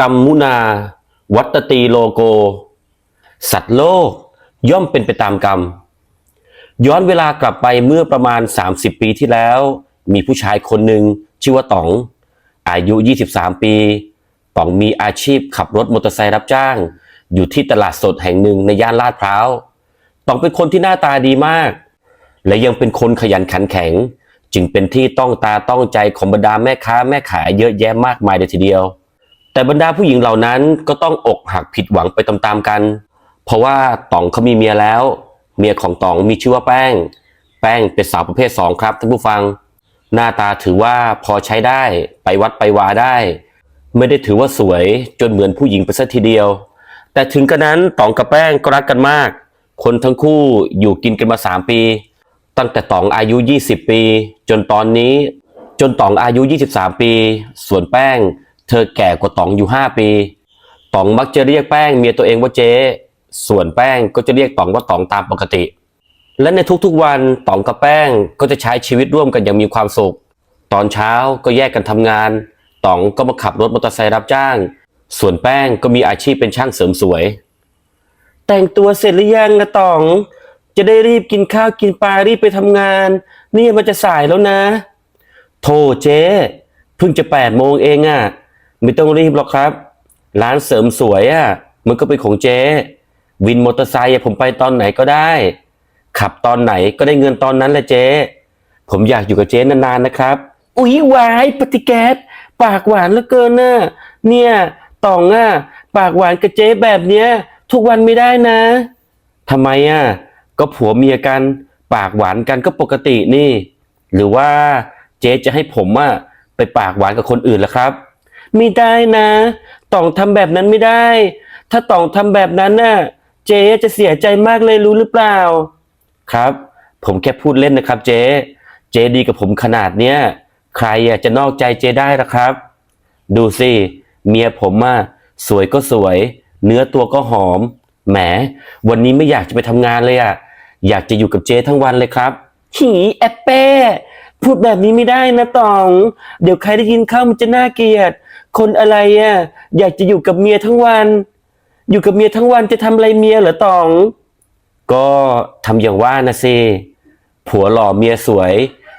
กรรมมุนา วัตตีโลโก สัตว์โลกย่อมเป็นไปตามกรรม ย้อนเวลากลับไปเมื่อประมาณ 30 ปีที่แล้ว มีผู้ชายคนหนึ่งชื่อว่าต๋อง อายุ 23 ปีต๋องมีอาชีพขับรถมอเตอร์ไซค์รับจ้าง อยู่ที่ตลาดสดแห่งหนึ่งในย่านลาดพร้าวต๋องเป็นคนที่หน้าตาดีมาก และยังเป็นคนขยันขันแข็ง จึงเป็นที่ต้องตาต้องใจของบรรดาแม่ค้าแม่ขายเยอะแยะมากมายเลยทีเดียว แต่บรรดาผู้หญิงเหล่านั้นก็ต้องอกหักผิดหวังไปตามๆกัน เพราะว่าต๋องเขามีเมียแล้ว เมียของต๋องมีชื่อว่าแป้ง แป้งเป็นสาวประเภทสองครับท่านผู้ฟัง หน้าตาถือว่าพอใช้ได้ไปวัดไปวาได้ ไม่ได้ถือว่าสวยจนเหมือนผู้หญิงไปซะทีเดียว แต่ถึงกระนั้นต๋องกับแป้งก็รักกันมาก คนทั้งคู่อยู่กินกันมาสามปี ตั้งแต่ต๋องอายุ 20 ปี จนตอนนี้จนต๋องอายุ 23 ปี ส่วนแป้ง เธอแก่กว่าต๋องอยู่5ปีต๋องมักจะเรียกแป้งเมียตัวเองว่าเจ๊ส่วนแป้งก็จะเรียกต๋องว่าต๋องตามปกติ และในทุกๆวันต๋องกับแป้งก็จะใช้ชีวิตร่วมกันอย่างมีความสุข ตอนเช้าก็แยกกันทำงานต๋องก็มาขับรถมอเตอร์ไซค์รับจ้าง ส่วนแป้งก็มีอาชีพเป็นช่างเสริมสวย แต่งตัวเสร็จหรือยังนะต๋อง จะได้รีบกินข้าวกินปลารีบไปทำงาน นี่มันจะสายแล้วนะ โทเจ๊เพิ่งจะแปดโมงเองอะ่ะ ไม่ต้องรีบหรอกครับ ร้านเสริมสวยอะ่ะ มันก็เป็นของเจ๊วินมอเตอร์ไซค์อะผมไปตอนไหนก็ได้ ขับตอนไหนก็ได้เงินตอนนั้นแหละเจ๊ผมอยากอยู่กับเจ๊นานๆนะครับ อุ๊ยวายปฏิแกสปากหวานเหลือเกินน่ะเนี่ยตองอะปากหวานกับเจ๊แบบเนี้ย ทุกวันไม่ได้นะทำไมอะก็ผัวเมียกัน ปากหวานกันก็ปกตินี่ หรือว่าเจ๊จะให้ผมอะไปปากหวานกับคนอื่นล่ะครับ ไม่ได้นะต๋องทำแบบนั้นไม่ได้ ถ้าต๋องทำแบบนั้นน่ะ เจ๊จะเสียใจมากเลยรู้หรือเปล่า ครับ ผมแค่พูดเล่นนะครับ เจ๊ เจ๊ดีกับผมขนาดเนี้ยใครอะจะนอกใจเจ๊ได้ล่ะครับ ดูสิเมียผมอะสวยก็สวย เนื้อตัวก็หอม แหม วันนี้ไม่อยากจะไปทำงานเลยอะ อยากจะอยู่กับเจ๊ทั้งวันเลยครับ หีแอปเป้ พูดแบบนี้ไม่ได้นะตอง เดี๋ยวใครได้ยินเข้ามันจะน่าเกลียด คนอะไรอะอยากจะอยู่กับเมียทั้งวัน อยู่กับเมียทั้งวันจะทำอะไรเมียเหรอตอง ก็ทำอย่างว่านะสิผัวหล่อเมียสวย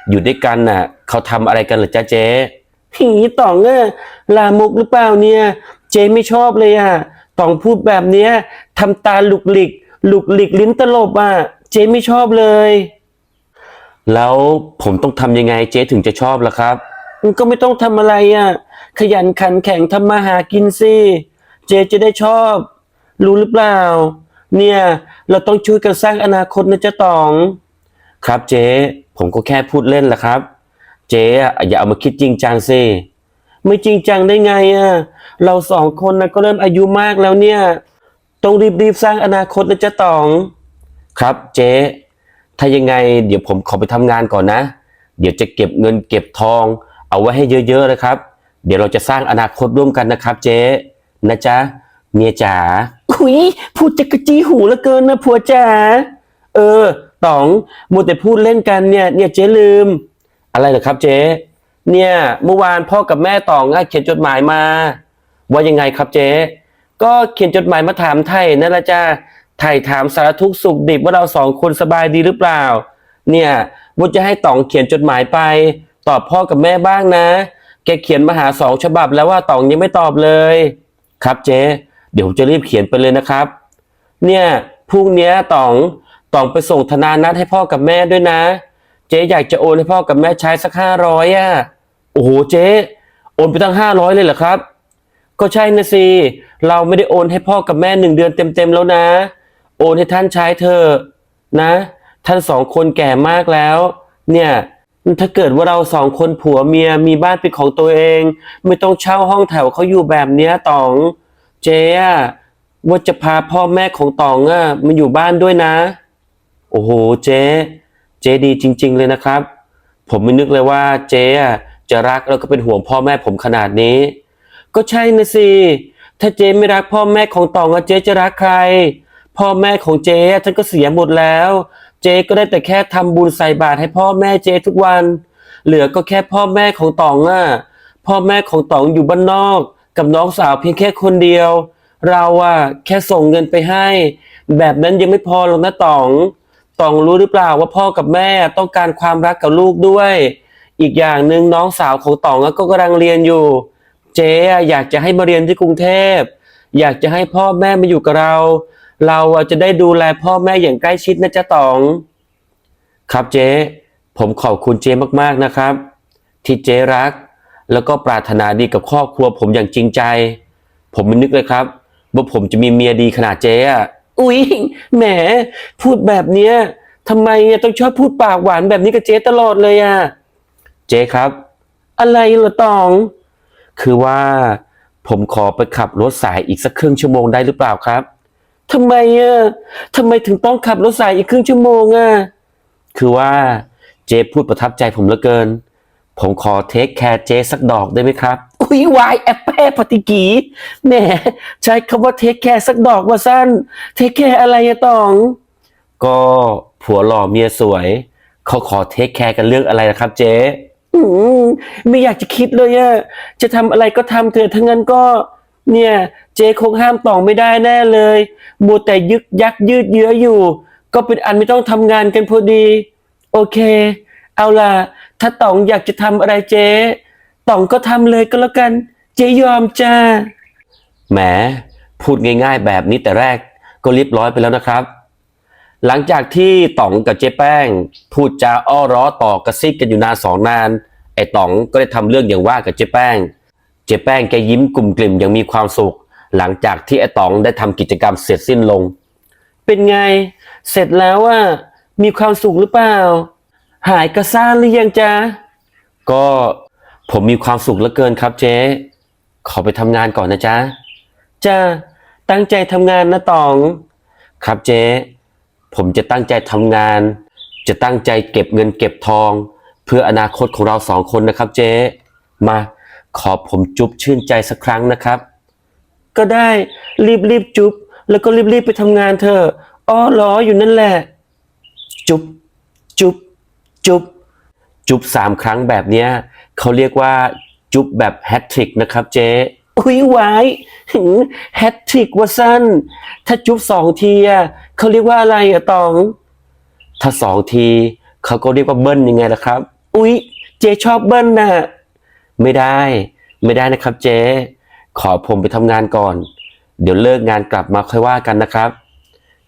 อยู่ด้วยกันน่ะ เขาทำอะไรกันเหรอจ๊ะเจ๊หีต๋องอะลามกหรือเปล่าเนี่ย เจ๊ไม่ชอบเลยอะต๋องพูดแบบเนี้ยทำตาหลุกหลิกหลุกหลิกลิ้นตลบอะเจ๊ไม่ชอบเลย แล้วผมต้องทำยังไงเจ๊ถึงจะชอบล่ะครับ ก็ไม่ต้องทำอะไรอะ ขยันขันแข็งทำมาหากินสิเจ๊จะได้ชอบ รู้หรือเปล่า เนี่ย เราต้องช่วยกันสร้างอนาคตนะเจ๊ะต๋อง ครับเจ๊ผมก็แค่พูดเล่นแหละครับ เจ๊อะอย่าเอามาคิดจริงจังสิไม่จริงจังได้ไงอะเราสองคนนะก็เริ่มอายุมากแล้วเนี่ย ต้องรีบๆสร้างอนาคตนะเจ๊ะต๋อง ครับเจ๊ถ้ายังไง เดี๋ยวผมขอไปทำงานก่อนนะ เดี๋ยวจะเก็บเงินเก็บทอง เอาไว้ให้เยอะๆเลยครับ เดี๋ยวเราจะสร้างอนาคตร่วมกันนะครับเจ๊นะจ๊ะเมียจ๋าอุยพูดจะกระจี้หูเหลือเกินนะผัวจ๋าเออต๋องมัวแต่พูดเล่นกันเนี่ยเนี่ยเจ๊ลืม อะไรเหรอครับเจ๊เนี่ยเมื่อวานพ่อกับแม่ต๋องเขียนจดหมายมา ว่ายังไงครับเจ๊ก็เขียนจดหมายมาถามไทยนั่นแหละจ้าไทยถามสารทุกสุขดิบว่าเราสองคนสบายดีหรือเปล่า เนี่ยว่าจะให้ต๋องเขียนจดหมายไป ตอบพ่อกับแม่บ้างนะ แกเขียนมาหาสองฉบับแล้วว่าต๋องยังไม่ตอบเลย ครับเจ๊เดี๋ยวผมจะรีบเขียนไปเลยนะครับ เนี่ยพรุ่งนี้ต๋องต๋องไปส่งธนานัดให้พ่อกับแม่ด้วยนะ เจ๊อยากจะโอนให้พ่อกับแม่ใช้สักห้าร้อยอะโอ้โหเจ๊โอนไปตั้งห้าร้อยเลยเหรอครับ ก็ใช่นะสิเราไม่ได้โอนให้พ่อกับแม่หนึ่งเดือนเต็มๆแล้วนะ โอนให้ท่านใช้เถอะนะ ท่านสองคนแก่มากแล้ว เนี่ย ถ้าเกิดว่าเราสองคนผัวเมียมีบ้านเป็นของตัวเอง ไม่ต้องเช่าห้องแถวเขาอยู่แบบเนี้ยต๋อง เจ๊อะว่าจะพาพ่อแม่ของต๋องอะมาอยู่บ้านด้วยนะ โอ้โหเจ๊เจ๊ดีจริง ๆ เลยนะครับ ผมไม่นึกเลยว่าเจ๊อะจะรักแล้วก็เป็นห่วงพ่อแม่ผมขนาดนี้ ก็ใช่นะสิถ้าเจ๊ไม่รักพ่อแม่ของตองอะเจ๊จะรักใคร พ่อแม่ของเจ๊ท่านก็เสียหมดแล้ว เจ๊ก็ได้แต่แค่ทำบุญใส่บาตรให้พ่อแม่เจ๊ทุกวัน เหลือก็แค่พ่อแม่ของตองอะพ่อแม่ของตองอยู่บ้านนอก กับน้องสาวเพียงแค่คนเดียว เราอะแค่ส่งเงินไปให้ แบบนั้นยังไม่พอหรอกนะตองตองรู้หรือเปล่าว่าพ่อกับแม่ต้องการความรักกับลูกด้วย อีกอย่างหนึ่งน้องสาวของตองอะก็กำลังเรียนอยู่ เจ๊อยากจะให้มาเรียนที่กรุงเทพ อยากจะให้พ่อแม่มาอยู่กับเรา เราจะได้ดูแลพ่อแม่อย่างใกล้ชิดนะจ๊ะตอง ครับเจ๊ ผมขอบคุณเจ๊มากๆนะครับ ที่เจ๊รัก แล้วก็ปรารถนาดีกับครอบครัวผมอย่างจริงใจ ผมไม่นึกเลยครับว่าผมจะมีเมียดีขนาดเจ๊อะอุ๊ยแหม พูดแบบเนี้ยทำไมต้องชอบพูดปากหวานแบบนี้กับเจ๊ตลอดเลยอะเจ๊ครับ อะไรเหรอตอง คือว่าผมขอไปขับรถสายอีกสักครึ่งชั่วโมงได้หรือเปล่าครับ ทำไมอะทำไมถึงต้องขับรถสายอีกครึ่งชั่วโมงอะคือว่าเจ๊พูดประทับใจผมเหลือเกิน ผมขอเทคแคร์เจ๊สักดอกได้ไหมครับ อุ้ยวายแอปเป้ปฏิกีแหมใช้คำว่าเทคแคร์สักดอกว่าสั้น เทคแคร์อะไรอะตอง ก็ผัวหล่อเมียสวย เขาขอเทคแคร์กันเรื่องอะไรนะครับ เจ๊อืมไม่อยากจะคิดเลยอะจะทำอะไรก็ทำเถอะทั้งนั้นก็ เนี่ย เจ๊คงห้ามตองไม่ได้แน่เลยมัวแต่ยึกยักยืดเยื้ออยู่ ก็เป็นอันไม่ต้องทำงานกันพอดี โอเค เอาล่ะ ถ้าต๋องอยากจะทำอะไรเจ๊ต๋องก็ทำเลยก็แล้วกัน เจ๊ยอมจ้าแหมพูดง่ายๆแบบนี้แต่แรกก็เรียบร้อยไปแล้วนะครับ หลังจากที่ต๋องกับเจ๊แป้ง พูดจาอ้อร้อต่อกระซิกกันอยู่นานสองนาน ไอ้ต๋องก็ได้ทำเรื่องอย่างว่ากับเจ๊แป้ง เจ๊แป้งแกยิ้มกลุ่มกลิ่มอย่างมีความสุข หลังจากที่ไอ้ตองได้ทำกิจกรรมเสร็จสิ้นลง เป็นไง เสร็จแล้วอะมีความสุขหรือเปล่า หายกระซ่านหรือยังจ๊ะ ก็ผมมีความสุขเหลือเกินครับเจ๊ ขอไปทำงานก่อนนะจ๊ะ จ้า ตั้งใจทำงานนะตอง ครับเจ๊ ผมจะตั้งใจทำงาน จะตั้งใจเก็บเงินเก็บทอง เพื่ออนาคตของเราสองคนนะครับเจ๊ มา ขอผมจุ๊บชื่นใจสักครั้งนะครับ ก็ได้รีบรีบๆจุ๊บแล้วก็รีบรีบๆไปทำงานเถอะอ้อล้ออยู่นั่นแหละ จุ๊บจุ๊บจุ๊บจุ๊บสามครั้งแบบเนี้ยเขาเรียกว่าจุ๊บแบบแฮตทริกนะครับเจ๊อุ้ยวายหึงแฮตทริกว่าสั้น ถ้าจุ๊บสองทีอะเขาเรียกว่าอะไรอะตอง ถ้าสองทีเขาก็เรียกว่าเบิ้ลยังไงล่ะครับ อุ๊ยเจ๊ชอบเบิ้ลน่ะไม่ได้ ไม่ได้นะครับเจ๊ ขอผมไปทำงานก่อน เดี๋ยวเลิกงานกลับมาค่อยว่ากันนะครับ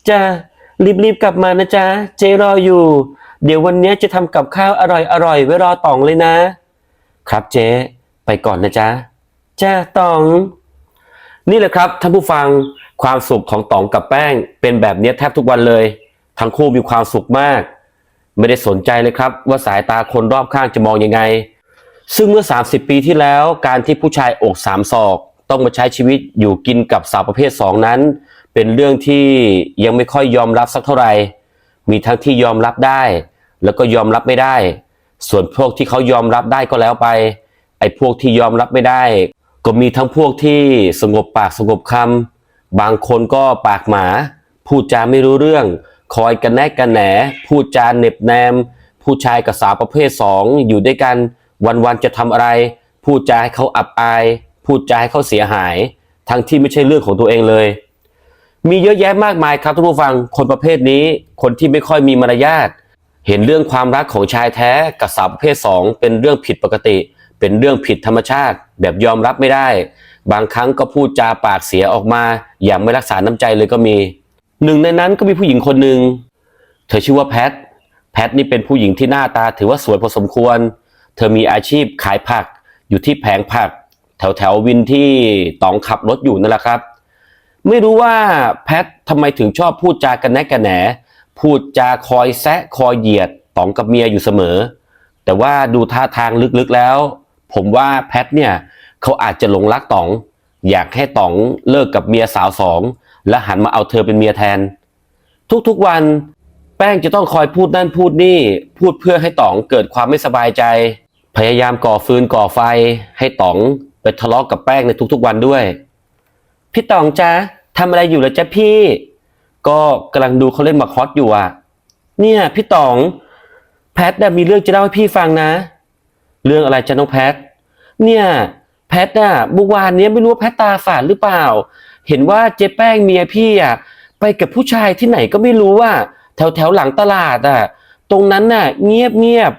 จ้ารีบๆกลับมานะจ๊ะ เจ๊รออยู่ เดี๋ยววันนี้จะทำกับข้าวอร่อยๆไว้รอตองเลยนะ ครับเจ๊ไปก่อนนะจ๊ะจ้าตอง นี่แหละครับท่านผู้ฟังความสุขของตองกับแป้ง เป็นแบบนี้แทบทุกวันเลย ทั้งคู่มีความสุขมาก ไม่ได้สนใจเลยครับ ว่าสายตาคนรอบข้างจะมองยังไง ซึ่งเมื่อ 30 ปีที่แล้วการที่ผู้ชายอกสามศอก ต้องมาใช้ชีวิตอยู่กินกับสาวประเภทสองนั้น เป็นเรื่องที่ยังไม่ค่อยยอมรับสักเท่าไหร่มีทั้งที่ยอมรับได้ แล้วก็ยอมรับไม่ได้ ส่วนพวกที่เขายอมรับได้ก็แล้วไป ไอ้พวกที่ยอมรับไม่ได้ ก็มีทั้งพวกที่สงบปากสงบคำบางคนก็ปากหมา พูดจาไม่รู้เรื่อง คอยกันแนกกันแหนพูดจาเน็บแนม ผู้ชายกับสาวประเภทสองอยู่ด้วยกันวันๆจะทำอะไร พูดจาให้เขาอับอาย พูดจาให้เขาเสียหาย ทั้งที่ไม่ใช่เรื่องของตัวเองเลย มีเยอะแยะมากมายครับท่านผู้ฟังคนประเภทนี้ คนที่ไม่ค่อยมีมารยาทเห็นเรื่องความรักของชายแท้กับสาวประเภทสองเป็นเรื่องผิดปกติ เป็นเรื่องผิดธรรมชาติ แบบยอมรับไม่ได้ บางครั้งก็พูดจาปากเสียออกมา อย่างไม่รักษาน้ำใจเลยก็มี หนึ่งในนั้นก็มีผู้หญิงคนหนึ่งเธอชื่อว่าแพทแพทนี่เป็นผู้หญิงที่หน้าตาถือว่าสวยพอสมควร เธอมีอาชีพขายผักอยู่ที่แผงผัก แถวแถววินที่ต๋องขับรถอยู่นั่นแหละครับ ไม่รู้ว่าแพททำไมถึงชอบพูดจากันแนกกันแหน พูดจาคอยแซะคอยเหยียดต๋องกับเมียอยู่เสมอ แต่ว่าดูท่าทางลึกๆแล้ว ผมว่าแพทเนี่ยเขาอาจจะหลงรักต๋อง อยากให้ต๋องเลิกกับเมียสาวสองและหันมาเอาเธอเป็นเมียแทน ทุกๆวันแป้งจะต้องคอยพูดนั่นพูดนี่ พูดเพื่อให้ต๋องเกิดความไม่สบายใจ พยายามก่อฟืนก่อไฟ ให้ต๋อง ไปทะเลาะกับแป้งในทุกๆวันด้วย พี่ตองจ๊ะทำอะไรอยู่เหรอจ๊ะพี่ ก็กำลังดูเขาเล่นมาคอสอยู่อะ เนี่ยพี่ตอง แพทน่ะมีเรื่องจะเล่าให้พี่ฟังนะ เรื่องอะไรจ๊ะน้องแพท เนี่ย แพทน่ะเมื่อวานเนี้ยไม่รู้ว่าแพทตาฝาดหรือเปล่า เห็นว่าเจ๊แป้งเมียพี่อะไปกับผู้ชายที่ไหนก็ไม่รู้ว่า แถวแถวหลังตลาดอะ ตรงนั้นน่ะ เงียบเงียบ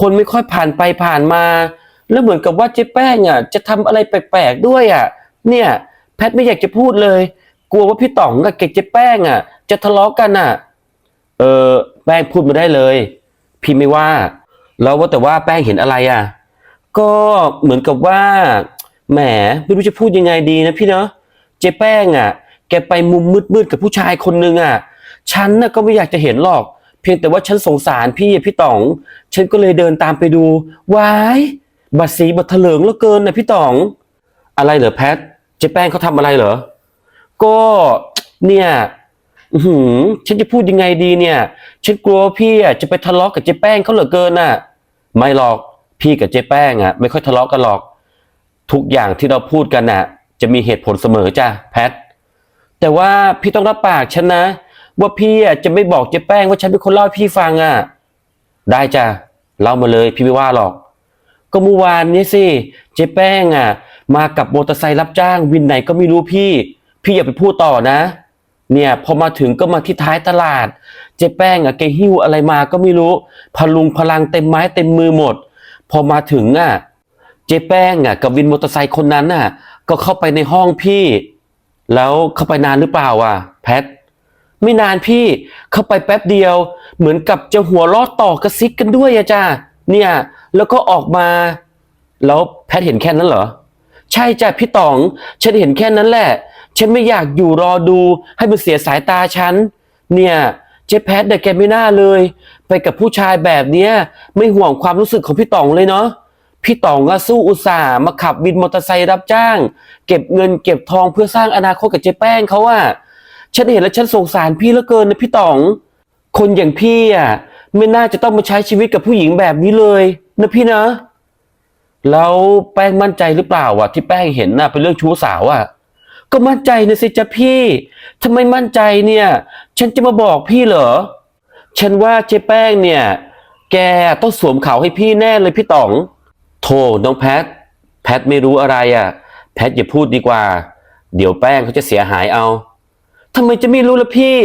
คนไม่ค่อยผ่านไปผ่านมา แล้วเหมือนกับว่าเจ๊แป้งอะจะทำอะไรแปลกๆด้วยอะ เนี่ย แพทไม่อยากจะพูดเลย กลัวว่าพี่ต๋องกับเกบเจ๊แป้งอะ จะทะเลาะกันอะ เออแป้งพูดมาได้เลย พี่ไม่ว่า แล้วว่าแต่ว่าแป้งเห็นอะไรอะ ก็เหมือนกับว่าแหมไม่รู้จะพูดยังไงดีนะพี่เนาะเจ๊แป้งอะ แกไปมุมมืดๆกับผู้ชายคนนึงอะ ฉันน่ะก็ไม่อยากจะเห็นหรอก เพียงแต่ว่าฉันสงสารพี่พี่ต๋อง ฉันก็เลยเดินตามไปดูว้าย บัดสีบัดเถลิงเหลือเกินนะพี่ต๋อง อะไรเหรอแพทเจ๊แป้งเขาทำอะไรเหรอ ก็เนี่ยหือฉันจะพูดยังไงดีเนี่ย ฉันกลัวพี่อะจะไปทะเลาะกับเจ๊แป้งเขาเหลือเกินน่ะ ไม่หรอกพี่กับเจ๊แป้งอะ ไม่ค่อยทะเลาะกันหรอก ทุกอย่างที่เราพูดกันน่ะ จะมีเหตุผลเสมอจ้ะแพท แต่ว่าพี่ต้องรับปากฉันนะ ว่าพี่อะจะไม่บอกเจ๊แป้งว่าฉันเป็นคนเล่าให้พี่ฟังอะ ได้จ้ะเล่ามาเลยพี่ไม่ว่าหรอก ก็เมื่อวานนี้สิเจ๊แป้งอะ มากับมอเตอร์ไซค์รับจ้างวินไหนก็ไม่รู้พี่ พี่อย่าไปพูดต่อนะ เนี่ยพอมาถึงก็มาที่ท้ายตลาด เจ๊แป้งอะแกหิ้วอะไรมาก็ไม่รู้ พลุงพลังเต็มไม้เต็มมือหมด พอมาถึงอะ เจ๊แป้งอะกับวินมอเตอร์ไซค์คนนั้นอะ ก็เข้าไปในห้องพี่ แล้วเข้าไปนานหรือเปล่าอะ แพทไม่นานพี่เข้าไปแป๊บเดียว เหมือนกับจะหัวลอดต่อกระซิกกันด้วยอะจ้าเนี่ย แล้วก็ออกมา แล้วแพทเห็นแค่นั้นเหรอ ใช่จ้ะพี่ต๋อง ฉันเห็นแค่นั้นแหละ ฉันไม่อยากอยู่รอดูให้มันเสียสายตาฉัน เนี่ยเจ๊แพทเด็กแกไม่น่าเลย ไปกับผู้ชายแบบเนี้ยไม่ห่วงความรู้สึกของพี่ต๋องเลยเนาะพี่ต๋องอะสู้อุตส่าห์มาขับวินมอเตอร์ไซค์รับจ้าง เก็บเงินเก็บทองเพื่อสร้างอนาคตกับเจ๊แป้งเขาอะฉันเห็นแล้วฉันสงสารพี่เหลือเกินนะพี่ต๋อง คนอย่างพี่อะไม่น่าจะต้องมาใช้ชีวิตกับผู้หญิงแบบนี้เลย นะพี่นะ แล้วแป้งมั่นใจหรือเปล่าอะที่แป้งเห็นน่ะเป็นเรื่องชู้สาวอะก็มั่นใจนะสิจ๊ะพี่ทำไมมั่นใจเนี่ย ฉันจะมาบอกพี่เหรอ ฉันว่าเจ๊แป้งเนี่ย แกต้องสวมเขาให้พี่แน่เลยพี่ต๋องโธ่น้องแพท แพทไม่รู้อะไรอะ แพทอย่าพูดดีกว่า เดี๋ยวแป้งเขาจะเสียหายเอา ทำไมจะไม่รู้ล่ะพี่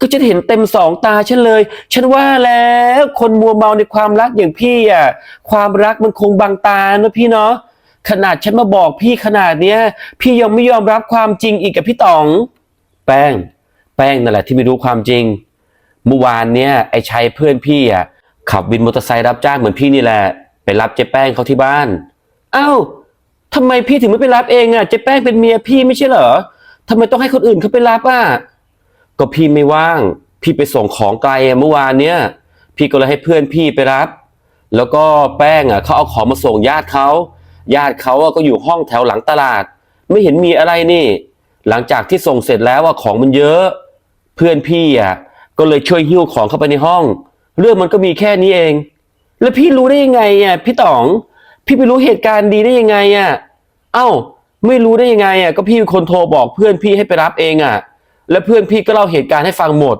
ก็จะเห็นเต็มสองตาฉันเลย ฉันว่าแล้วคนมัวเมาในความรักอย่างพี่อะ ความรักมันคงบังตานะพี่เนาะ ขนาดฉันมาบอกพี่ขนาดเนี้ย พี่ยังไม่ยอมรับความจริงอีกกับพี่ต๋อง แป้ง แป้งนั่นแหละที่ไม่รู้ความจริง เมื่อวานเนี้ยไอ้ชัยเพื่อนพี่อะขับวินมอเตอร์ไซค์รับจ้างเหมือนพี่นี่แหละ ไปรับเจ๊แป้งเขาที่บ้าน เอ้าทำไมพี่ถึงไม่ไปรับเองอะ เจ๊แป้งเป็นเมียพี่ไม่ใช่เหรอ ทำไมต้องให้คนอื่นเขาไปรับอะก็พี่ไม่ว่าง พี่ไปส่งของไกลเมื่อวานเนี้ยพี่ก็เลยให้เพื่อนพี่ไปรับ แล้วก็แป้งอะเขาเอาของมาส่งญาติเขาญาติเขาอะก็อยู่ห้องแถวหลังตลาด ไม่เห็นมีอะไรนี่ หลังจากที่ส่งเสร็จแล้วว่าของมันเยอะ เพื่อนพี่อะก็เลยช่วยหิ้วของเข้าไปในห้อง เรื่องมันก็มีแค่นี้เอง แล้วพี่รู้ได้ยังไงอะพี่ต๋อง พี่ไปรู้เหตุการณ์ดีได้ยังไงอะ เอ้า ไม่รู้ได้ยังไงอะก็พี่เป็นคนโทรบอกเพื่อนพี่ให้ไปรับเองอะ แล้วเพื่อนพี่ก็เล่าเหตุการณ์ให้ฟังหมด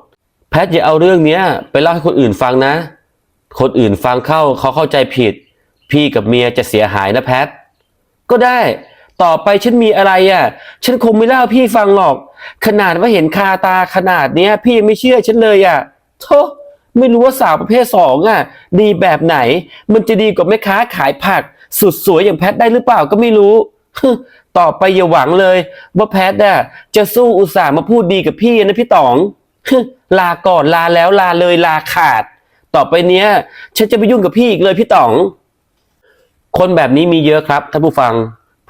แพทอย่าเอาเรื่องเนี้ย ไปเล่าให้คนอื่นฟังนะ คนอื่นฟังเข้าเขาเข้าใจผิด พี่กับเมียจะเสียหายนะแพทก็ได้ต่อไปฉันมีอะไรอะ ฉันคงไม่เล่าพี่ฟังหรอก ขนาดว่าเห็นคาตาขนาดเนี้ย พี่ยังไม่เชื่อฉันเลยอะโธ่ไม่รู้ว่าสาวประเภทสองอะ ดีแบบไหน มันจะดีกว่าแม่ค้าขายผัก สุดสวยอย่างแพทได้หรือเปล่าก็ไม่รู้ ต่อไปอย่าหวังเลยว่าแพทอะจะสู้อุตส่าห์มาพูดดีกับพี่นะพี่ต๋องลาก่อนลาแล้วลาเลยลาขาด ต่อไปเนี้ย ฉันจะไปยุ่งกับพี่อีกเลยพี่ต๋อง คนแบบนี้มีเยอะครับท่านผู้ฟัง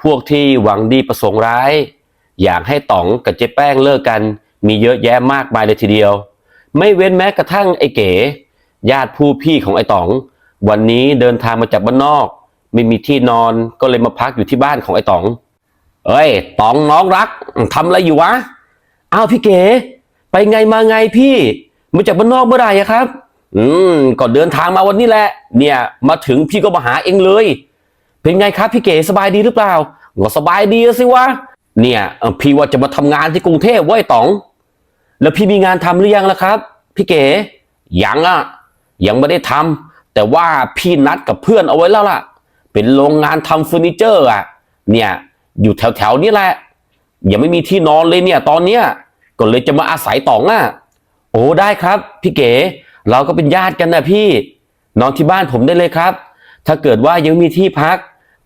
พวกที่หวังดีประสงค์ร้าย อยากให้ต๋องกับเจ๊แป้งเลิกกัน มีเยอะแยะมากมายเลยทีเดียว ไม่เว้นแม้กระทั่งไอ้เก๋ ญาติผู้พี่ของไอ้ต๋อง วันนี้เดินทางมาจากบ้านนอก ไม่มีที่นอนก็เลยมาพักอยู่ที่บ้านของไอ้ต๋อง เอ้ยตองน้องรักทำอะไรอยู่วะอ้าวพี่เก๋ไปไงมาไงพี่มาจากบ้านนอกเมื่อไหร่ครับ อืมก็เดินทางมาวันนี้แหละ เนี่ย มาถึงพี่ก็มาหาเองเลย เป็นไงครับพี่เก๋สบายดีหรือเปล่าก็สบายดีสิวะเนี่ยพี่ว่าจะมาทำงานที่กรุงเทพเว้ยต๋อง แล้วพี่มีงานทำหรือยังล่ะครับ พี่เก๋ยังอะยังไม่ได้ทำแต่ว่าพี่นัดกับเพื่อนเอาไว้แล้วล่ะ เป็นโรงงานทำเฟอร์นิเจอร์อะ เนี่ย อยู่แถวแถวๆนี้แหละ ยังไม่มีที่นอนเลยเนี่ย ตอนเนี้ยก็เลยจะมาอาศัยต๋องอะ โอ้ได้ครับ พี่เก๋เราก็เป็นญาติกันนะพี่ นอนที่บ้านผมได้เลยครับ ถ้าเกิดว่ายังมีที่พัก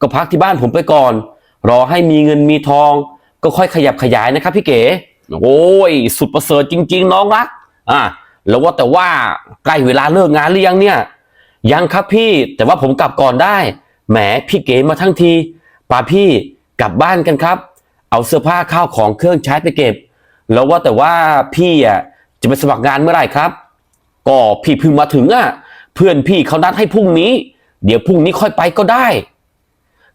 ก็พักที่บ้านผมไปก่อน รอให้มีเงินมีทอง ก็ค่อยขยับขยายนะครับ พี่เก๋โอ้ย สุดประเสริฐจริง ๆ น้องรัก อะแล้วว่าแต่ว่าใกล้เวลาเลิกงานหรือยังเนี่ย ยังครับพี่แต่ว่าผมกลับก่อนได้แหมพี่เก๋มาทั้งทีป่าพี่ กลับบ้านกันครับ เอาเสื้อผ้าข้าวของเครื่องใช้ไปเก็บ แล้วว่าแต่ว่าพี่อะจะไปสมัครงานเมื่อไหร่ครับ ก็พี่เพิ่งมาถึงอะ เพื่อนพี่เขานัดให้พรุ่งนี้ เดี๋ยวพรุ่งนี้ค่อยไปก็ได้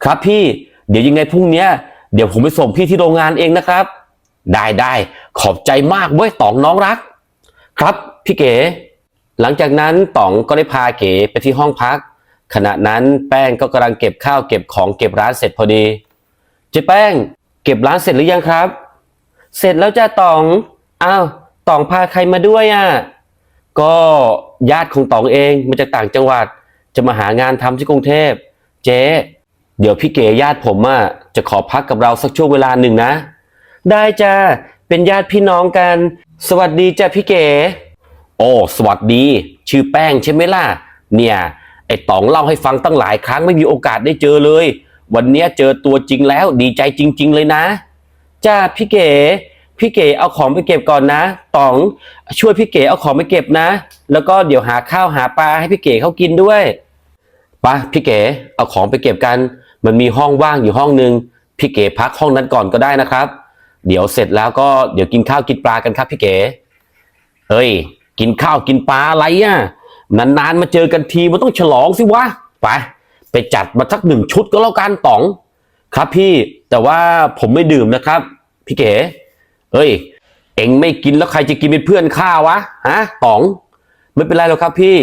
ครับพี่เดี๋ยวยังไงพรุ่งเนี้ยเดี๋ยวผมไปส่งพี่ที่โรงงานเองนะครับ ได้ได้ขอบใจมากเว้ยต๋องน้องรัก ครับพี่เก๋ หลังจากนั้นต๋องก็ได้พาเก๋ไปที่ห้องพัก ขณะนั้นแป้งก็กำลังเก็บข้าวเก็บของเก็บร้านเสร็จพอดี เจ๊แป้ง เก็บร้านเสร็จหรือยังครับ เสร็จแล้วจ้าตอง อ้าวตองพาใครมาด้วยอะ ก็ญาติของตองเองมาจากต่างจังหวัด จะมาหางานทำที่กรุงเทพ เจ๊ เดี๋ยวพี่เก๋ญาติผมอะจะขอพักกับเราสักช่วงเวลาหนึ่งนะ ได้จ้าเป็นญาติพี่น้องกัน สวัสดีจ้าพี่เก๋ โอ้สวัสดี ชื่อแป้งใช่ไหมล่ะ เนี่ยไอ้ตองเล่าให้ฟังตั้งหลายครั้งไม่มีโอกาสได้เจอเลย วันนี้เจอตัวจริงแล้วดีใจจริง ๆ เลยนะ จ้าพี่เก๋พี่เก๋เอาของไปเก็บก่อนนะต๋องช่วยพี่เก๋เอาของไปเก็บนะ แล้วก็เดี๋ยวหาข้าวหาปลาให้พี่เก๋เขากินด้วยไปะพี่เก๋เอาของไปเก็บกัน มันมีห้องว่างอยู่ห้องนึงพี่เก๋พักห้องนั้นก่อนก็ได้นะครับ เดี๋ยวเสร็จแล้วก็เดี๋ยวกินข้าวกินปลากันครับพี่เก๋เฮ้ย กินข้าวกินปลาอะไรอะนานๆมาเจอกันทีมันต้องฉลองสิวะไป ไปจัดมาสักหนึ่งชุดก็แล้วกันต๋อง ครับพี่แต่ว่าผมไม่ดื่มนะครับ พี่เก๋เฮ้ย เอ็งไม่กินแล้วใครจะกินเป็นเพื่อนข้าวะฮะต๋อง ไม่เป็นไรหรอกครับพี่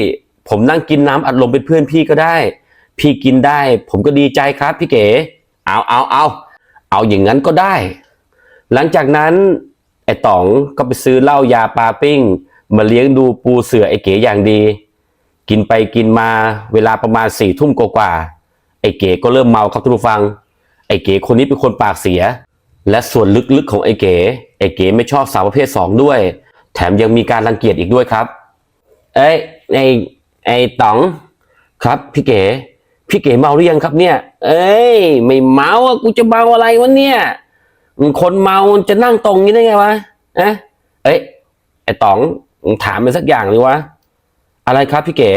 ผมนั่งกินน้ำอัดลมเป็นเพื่อนพี่ก็ได้ พี่กินได้ ผมก็ดีใจครับ พี่เก๋เอาเอาเอาเอาอย่างนั้นก็ได้ หลังจากนั้นไอ้ต๋องก็ไปซื้อเหล้ายาปลาปิ้ง มาเลี้ยงดูปูเสือไอ้เก๋อย่างดี กินไปกินมาเวลาประมาณสี่ทุ่มกว่าไอ้เก๋ก็เริ่มเมาครับทุกฟัง ไอ้เก๋คนนี้เป็นคนปากเสีย และส่วนลึกๆของไอ้เก๋ไอ้เก๋ไม่ชอบสาวประเภทสองด้วย แถมยังมีการรังเกียจอีกด้วยครับ เอ้ยไอ้ไอ้ต๋องครับพี่เก๋พี่เก๋เมาหรือยังครับเนี่ย เอ้ย ไม่เมาอะกูจะเมาอะไรวะเนี่ยคนเมามันจะนั่งตรงนี้ได้ไงวะอะเอ้ยไอ้ต๋องมึงถามมันสักอย่างเลยวะ อะไรครับพี่เก๋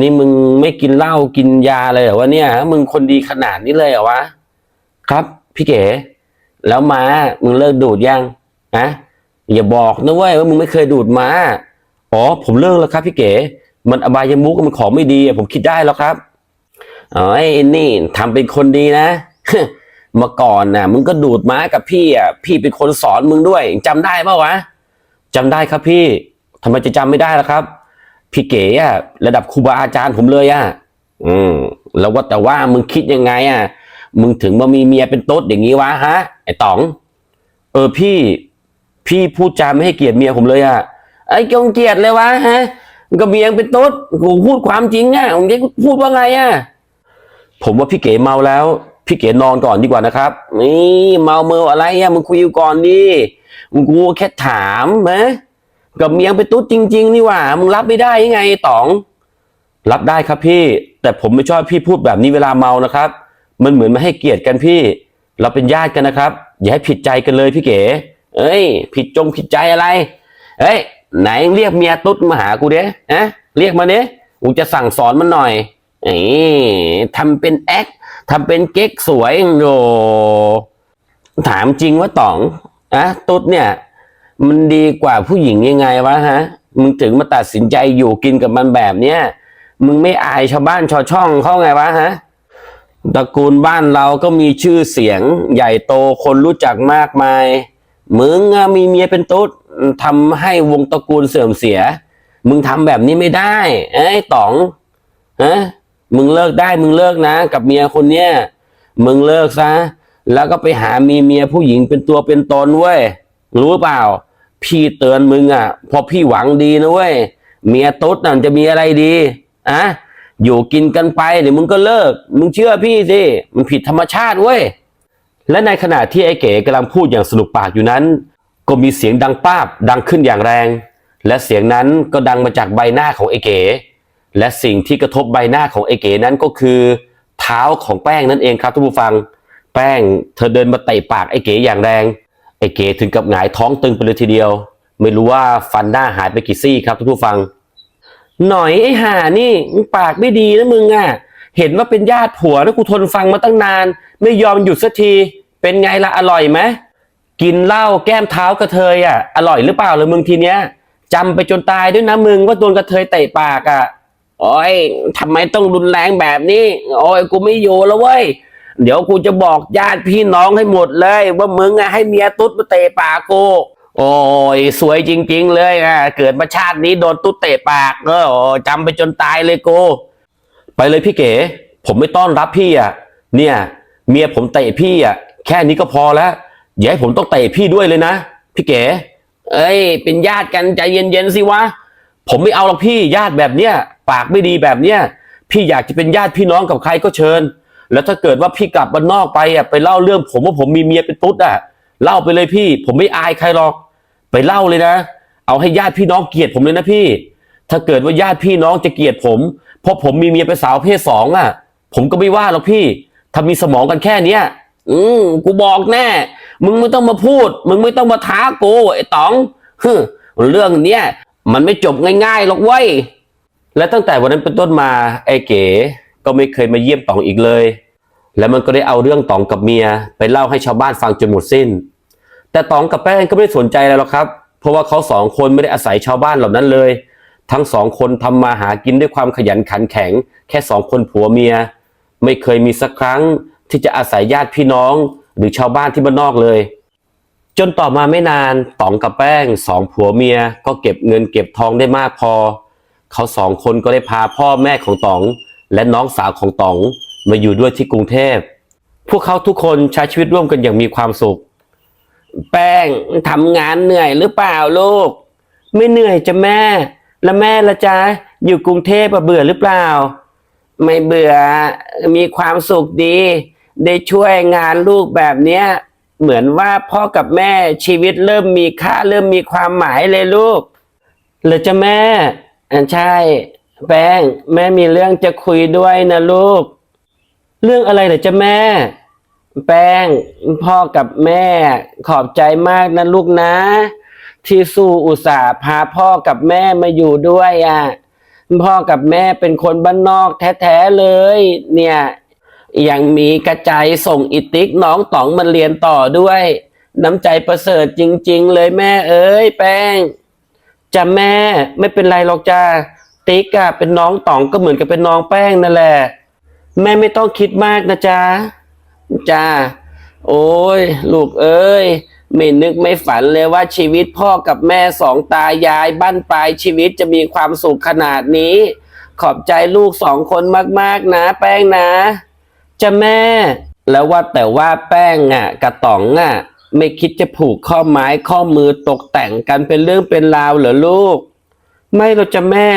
นี่มึงไม่กินเหล้ากินยาเลยเหรอวะเนี่ย มึงคนดีขนาดนี้เลยเหรอวะครับ พี่เก๋แล้วมามึงเลิกดูดยังอะอย่าบอกนะเว้ยว่ามึงไม่เคยดูดมาอ๋อผมเลิกแล้วครับ พี่เก๋มันอบายมุกมันของไม่ดีผมคิดได้แล้วครับอ๋อไอ้นี่ทำเป็นคนดีนะเมื่อก่อนน่ะ มึงก็ดูดม้ากับพี่อะพี่เป็นคนสอนมึงด้วยจำได้ปะวะจำได้ครับพี่ทำไมจะจำไม่ได้ล่ะครับ พี่เก๋อะระดับครูบาอาจารย์ผมเลยอะอืมแล้วว่าแต่ว่ามึงคิดยังไงอะมึงถึงมามีเมียเป็นต๊ดอย่างนี้วะฮะไอ้ต๋อง เออพี่พี่พูดจาไม่ให้เกียรติเมียผมเลยอะไอ้จงเกียรติเลยวะฮะมันก็เมียเป็นต๊ดกูพูดความจริงอะมึงจะพูดว่าไงอะผมว่าพี่เก๋เมาแล้ว พี่เก๋นอนก่อนดีกว่านะครับ นี่เมาเมาอะไรอะมึงคุยก่อนดิมึงกูแค่ถามนะ กับเมียเป็นตุ๊ดจริง ๆ นี่หว่ามึงรับไม่ได้ยังไงต๋อง รับได้ครับพี่ แต่ผมไม่ชอบพี่พูดแบบนี้เวลาเมานะครับ มันเหมือนม่ให้เกียรติกันพี่ เราเป็นญาติกันนะครับ อย่าให้ผิดใจกันเลยพี่เก๋เอ้ย ผิดจงผิดใจอะไรเอ้ยไหนเรียกเมียตุ๊ดมาหากูเด้ฮะเรียกมาเด้กูจะสั่งสอนมันหน่อยเอ้ทำเป็นแอคทำเป็นเก๊กสวยโยถามจริงว่าต๋องอะตุ๊ดเนี่ย มันดีกว่าผู้หญิงยังไงวะฮะ มึงถึงมาตัดสินใจอยู่กินกับมันแบบเนี้ย มึงไม่อายชาวบ้านชาวช่องเขาไงวะฮะ ตระกูลบ้านเราก็มีชื่อเสียง ใหญ่โตคนรู้จักมากมาย มึงอะมีเมียเป็นตุ๊ดทำให้วงตระกูลเสื่อมเสีย มึงทำแบบนี้ไม่ได้ เอ้ยต๋องฮะมึงเลิกได้มึงเลิกนะ กับเมียคนเนี้ยมึงเลิกซะ แล้วก็ไปหามีเมียผู้หญิงเป็นตัวเป็นตนเว้ย รู้เปล่า พี่เตือนมึงอะ พอพี่หวังดีนะเว้ยเมียตุ๊ดนั่นจะมีอะไรดีอะอยู่กินกันไปเดี๋ยวมึงก็เลิก มึงเชื่อพี่สิมันผิดธรรมชาติเว้ยและในขณะที่ไอ้เก๋กำลังพูดอย่างสนุกปากอยู่นั้น ก็มีเสียงดังป้าบดังขึ้นอย่างแรง และเสียงนั้นก็ดังมาจากใบหน้าของไอ้เก๋และสิ่งที่กระทบใบหน้าของไอ้เก๋นั้นก็คือ เท้าของแป้งนั่นเองครับทุกผู้ฟัง แป้งเธอเดินมาเตะปากไอ้เก๋อย่างแรง ไอเก๋ถึงกับหงายท้องตึงไปเลยทีเดียว ไม่รู้ว่าฟันหน้าหายไปกี่ซี่ครับทุกผู้ฟัง หน่อยไอห่านี่มึงปากไม่ดีนะมึงอะ เห็นว่าเป็นญาติผัวแล้วกูทนฟังมาตั้งนาน ไม่ยอมหยุดสักที เป็นไงล่ะอร่อยไหมกินเหล้าแก้มเท้ากระเทยอะ อร่อยหรือเปล่าเลยมึงทีเนี้ยจำไปจนตายด้วยนะมึงว่าโดนกระเทยเตะปากอะโอ้ยทำไมต้องรุนแรงแบบนี้ โอ้ยกูไม่อยู่แล้วเว้ย เดี๋ยวกูจะบอกญาติพี่น้องให้หมดเลย ว่ามึงอะให้เมียตุ๊ดมาเตะปากกูโอ้ยสวยจริง ๆ เลยอะเกิดมาชาตินี้โดนตุ๊ดเตะปากเออโอ้จำไปจนตายเลยกูไปเลยพี่เก๋ผมไม่ต้อนรับพี่อะ เนี่ย เมียผมเตะพี่อะ แค่นี้ก็พอแล้วอย่าให้ผมต้องเตะพี่ด้วยเลยนะพี่เก๋เอ้ย เป็นญาติกันใจเย็นๆสิวะผมไม่เอาหรอกพี่ญาติแบบเนี้ยปากไม่ดีแบบเนี้ยพี่อยากจะเป็นญาติพี่น้องกับใครก็เชิญ แล้วถ้าเกิดว่าพี่กลับบ้านนอกไปอะไปเล่าเรื่องผมว่าผมมีเมียเป็นตุ๊ดอะเล่าไปเลยพี่ ผมไม่อายใครหรอก ไปเล่าเลยนะ เอาให้ญาติพี่น้องเกลียดผมเลยนะพี่ ถ้าเกิดว่าญาติพี่น้องจะเกลียดผมเพราะผมมีเมียเป็นสาวเพศสองอะ ผมก็ไม่ว่าหรอกพี่ถ้ามีสมองกันแค่เนี้ยอืมกูบอกแน่ มึงไม่ต้องมาพูด มึงไม่ต้องมาท้ากูไอ้ต๋องฮึเรื่องเนี้ยมันไม่จบง่ายๆหรอกเว้ยและตั้งแต่วันนั้นเป็นต้นมาไอ้เก๋ ก็ไม่เคยมาเยี่ยมต๋องอีกเลย แล้วมันก็ได้เอาเรื่องต๋องกับเมีย ไปเล่าให้ชาวบ้านฟังจนหมดสิ้น แต่ต๋องกับแป้งก็ไม่ได้สนใจอะไรหรอกครับ เพราะว่าเขาสองคนไม่ได้อาศัยชาวบ้านเหล่านั้นเลย ทั้งสองคนทำมาหากินด้วยความขยันขันแข็ง แค่สองคนผัวเมีย ไม่เคยมีสักครั้งที่จะอาศัยญาติพี่น้อง หรือชาวบ้านที่บ้านนอกเลย จนต่อมาไม่นานต๋องกับแป้งสองผัวเมียก็เก็บเงินเก็บทองได้มากพอ เขาสองคนก็ได้พาพ่อแม่ของต๋อง และน้องสาวของต๋องมาอยู่ด้วยที่กรุงเทพ พวกเขาทุกคนใช้ชีวิตร่วมกันอย่างมีความสุข แป้งทำงานเหนื่อยหรือเปล่าลูก ไม่เหนื่อยจ้ะแม่ แล้วแม่ละจ๊ะอยู่กรุงเทพเบื่อหรือเปล่า ไม่เบื่อมีความสุขดี ได้ช่วยงานลูกแบบเนี้ยเหมือนว่าพ่อกับแม่ชีวิตเริ่มมีค่าเริ่มมีความหมายเลยลูกเหรือจะแม่ใช่ แป้งแม่มีเรื่องจะคุยด้วยนะลูก เรื่องอะไรเหรอจ๊ะแม่ แป้งพ่อกับแม่ขอบใจมากนะลูกนะ ที่สู้อุตส่าห์พาพ่อกับแม่มาอยู่ด้วยอะพ่อกับแม่เป็นคนบ้านนอกแท้ๆเลย เนี่ยยังมีกระจายส่งอิติกน้องต๋องมาเรียนต่อด้วย น้ำใจประเสริฐจริง ๆ เลยแม่เอ้ยแป้งจ้ะแม่ไม่เป็นไรหรอกจ้า ติ๊กอะเป็นน้องต๋องก็เหมือนกับเป็นน้องแป้งนั่นแหละ แม่ไม่ต้องคิดมากนะจ๊ะจ้าโอ้ยลูกเอ้ย ไม่นึกไม่ฝันเลยว่าชีวิตพ่อกับแม่สองตายายบ้านปลายชีวิตจะมีความสุขขนาดนี้ ขอบใจลูกสองคนมากๆนะ แป้งนะจะแม่ แล้วว่าแต่ว่าแป้งอะกระต๋องอะ ไม่คิดจะผูกข้อไม้ข้อมือตกแต่งกันเป็นเรื่องเป็นราวเหรอลูก ไม่เราจะแม่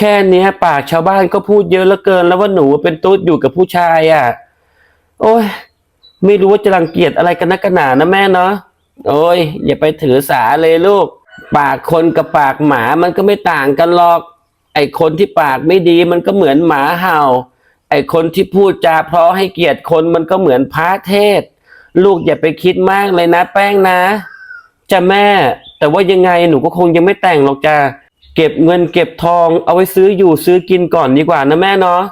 แค่เนี้ย ปากชาวบ้านก็พูดเยอะเหลือเกิน แล้วว่าหนูเป็นตุ๊ดอยู่กับผู้ชายอะ โอ้ยไม่รู้ว่าจะรังเกียจอะไรกันนักกันหนานะแม่เนาะโอ้ยอย่าไปถือสาเลยลูก ปากคนกับปากหมามันก็ไม่ต่างกันหรอก ไอ้คนที่ปากไม่ดีมันก็เหมือนหมาเห่า ไอ้คนที่พูดจาเพราะให้เกียรติคนมันก็เหมือนพระเทศ ลูกอย่าไปคิดมากเลยนะ แป้งนะจะแม่ แต่ว่ายังไงหนูก็คงยังไม่แต่งหรอกจ้ะ เก็บเงินเก็บทองเอาไว้ซื้ออยู่ซื้อกินก่อนดีกว่านะแม่เนาะ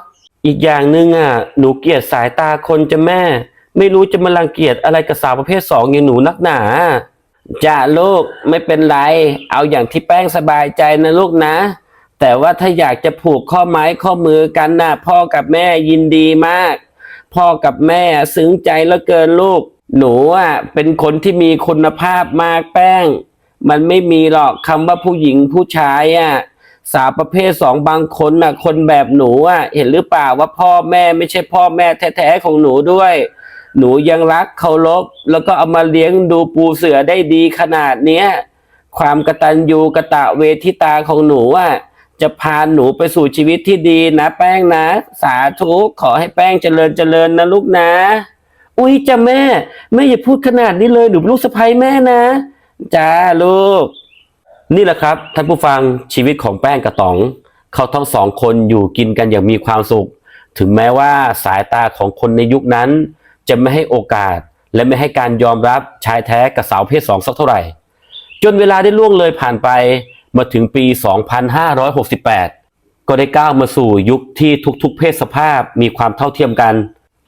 อีกอย่างหนึ่งอะ หนูเกลียดสายตาคนจะแม่ ไม่รู้จะมารังเกียจอะไรกับสาวประเภทสองอย่างหนูนักหนาจ้าลูกไม่เป็นไร เอาอย่างที่แป้งสบายใจนะลูกนะ แต่ว่าถ้าอยากจะผูกข้อไม้ข้อมือกันนะพ่อกับแม่ยินดีมาก พ่อกับแม่ซึ้งใจเหลือเกินลูก หนูอะเป็นคนที่มีคุณภาพมากแป้ง มันไม่มีหรอกคำว่าผู้หญิงผู้ชายอะสาวประเภทสองบางคนน่ะ คนแบบหนูอะ เห็นหรือเปล่าว่าพ่อแม่ไม่ใช่พ่อแม่แท้ๆของหนูด้วย หนูยังรักเคารพแล้วก็เอามาเลี้ยงดูปูเสือได้ดีขนาดเนี้ยความกตัญญูกะตะเวทิตาของหนูอะจะพาหนูไปสู่ชีวิตที่ดีนะ แป้งนะ สาธุขอให้แป้งเจริญเจริญนะลูกนะ อุ้ยจ้ะแม่แม่อย่าพูดขนาดนี้เลยหนูลูกสะใภ้แม่นะ จ้าลูก นี่แหละครับท่านผู้ฟังชีวิตของแป้งกับต๋อง เขาทั้งสองคนอยู่กินกันอย่างมีความสุข ถึงแม้ว่าสายตาของคนในยุคนั้น จะไม่ให้โอกาสและไม่ให้การยอมรับชายแท้กับสาวเพศสองสักเท่าไหร่ จนเวลาได้ล่วงเลยผ่านไปมาถึงปี 2568 ก็ได้ก้าวมาสู่ยุคที่ทุกๆ เพศสภาพมีความเท่าเทียมกัน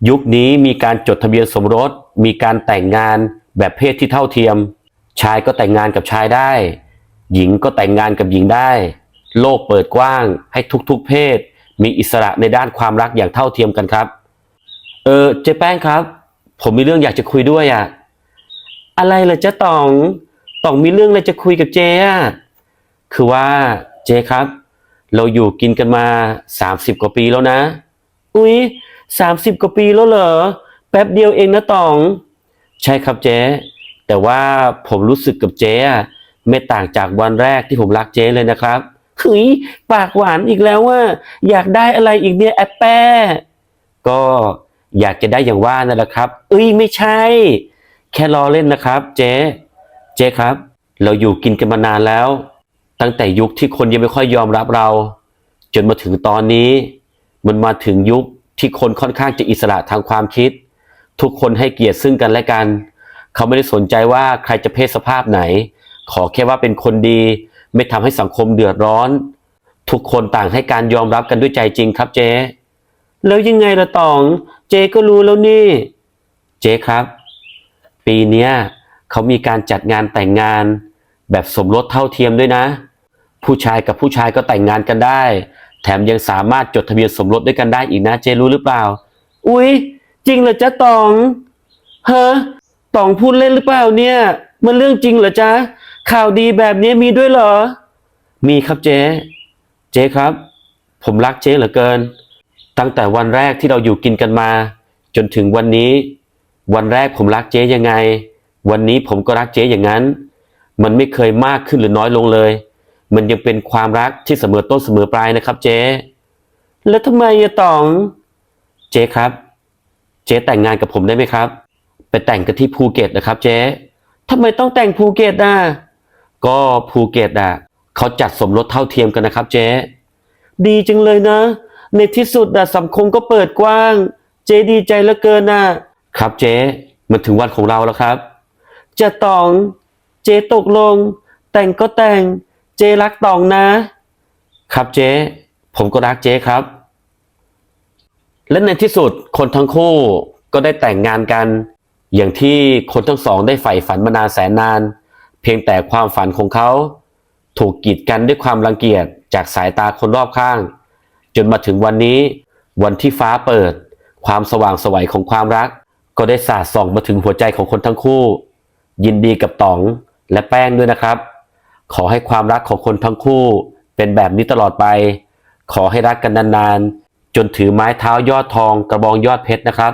ยุคนี้มีการจดทะเบียนสมรส มีการแต่งงานแบบเพศที่เท่าเทียม ชายก็แต่งงานกับชายได้ หญิงก็แต่งงานกับหญิงได้ โลกเปิดกว้างให้ทุกๆ เพศ มีอิสระในด้านความรักอย่างเท่าเทียมกันครับ เออเจ๊แป้งครับ ผมมีเรื่องอยากจะคุยด้วยอะอะไรเหรอจ๊ต๋องต๋องมีเรื่องอะไรจะคุยกับเจ๊อะคือว่าเจ๊ครับ เราอยู่กินกันมาสามสิบกว่าปีแล้วนะ อุ๊ยสามสิบกว่าปีแล้วเหรอ แป๊บเดียวเองนะต๋อง ใช่ครับเจ๊ แต่ว่าผมรู้สึกกับเจ๊อะไม่ต่างจากวันแรกที่ผมรักเจ๊เลยนะครับเฮ้ยปากหวานอีกแล้วว่า อยากได้อะไรอีกเนี่ยแอปแป้ก็อยากจะได้อย่างว่านั่นแหละครับ เอ้ยไม่ใช่ แค่ล้อเล่นนะครับ เจ๊ เจ๊ครับ เราอยู่กินกันมานานแล้ว ตั้งแต่ยุคที่คนยังไม่ค่อยยอมรับเรา จนมาถึงตอนนี้ มันมาถึงยุคที่คนค่อนข้างจะอิสระทางความคิด ทุกคนให้เกียรติซึ่งกันและกัน เขาไม่ได้สนใจว่าใครจะเพศสภาพไหน ขอแค่ว่าเป็นคนดี ไม่ทำให้สังคมเดือดร้อน ทุกคนต่างให้การยอมรับกันด้วยใจจริงครับเจ๊แล้วยังไงละตอง เจ๊ก็รู้แล้วนี่ เจ๊ครับ ปีเนี้ยเขามีการจัดงานแต่งงาน แบบสมรสเท่าเทียมด้วยนะ ผู้ชายกับผู้ชายก็แต่งงานกันได้ แถมยังสามารถจดทะเบียนสมรสด้วยกันได้อีกนะ เจ๊รู้หรือเปล่า อุ๊ย จริงเหรอจ๊ะตอง เฮะ ตองพูดเล่นหรือเปล่าเนี่ย มันเรื่องจริงเหรอจ๊ะ ข่าวดีแบบนี้มีด้วยเหรอ มีครับเจ๊ เจ๊ครับ ผมรักเจ๊เหลือเกิน ตั้งแต่วันแรกที่เราอยู่กินกันมา จนถึงวันนี้ วันแรกผมรักเจ๊ยังไง วันนี้ผมก็รักเจ๊อย่างนั้น มันไม่เคยมากขึ้นหรือน้อยลงเลย มันยังเป็นความรักที่เสมอต้นเสมอปลายนะครับ เจ๊ แล้วทำไมอะต๋อง เจ๊ครับ เจ๊แต่งงานกับผมได้ไหมครับ ไปแต่งกันที่ภูเก็ตนะครับเจ๊ทำไมต้องแต่งภูเก็ตอะก็ภูเก็ตอะเขาจัดสมรสเท่าเทียมกันนะครับเจ๊ดีจังเลยนะ ในที่สุดอะสังคมก็เปิดกว้าง เจ๊ดีใจเหลือเกินน่ะครับเจ๊มันถึงวันของเราแล้วครับ จะตอง เจ๊ตกลง แต่งก็แต่ง เจ๊รักตองนะ ครับเจ๊ผมก็รักเจ๊ครับ และในที่สุดคนทั้งคู่ก็ได้แต่งงานกัน อย่างที่คนทั้งสองได้ใฝ่ฝันมานานแสนนาน เพียงแต่ความฝันของเขา ถูกกีดกันด้วยความรังเกียจจากสายตาคนรอบข้าง จนมาถึงวันนี้ วันที่ฟ้าเปิด ความสว่างสวัยของความรัก ก็ได้สาดส่องมาถึงหัวใจของคนทั้งคู่ ยินดีกับต๋องและแป้งด้วยนะครับ ขอให้ความรักของคนทั้งคู่ เป็นแบบนี้ตลอดไป ขอให้รักกันนานๆจนถือไม้เท้ายอดทองกระบองยอดเพชรนะครับ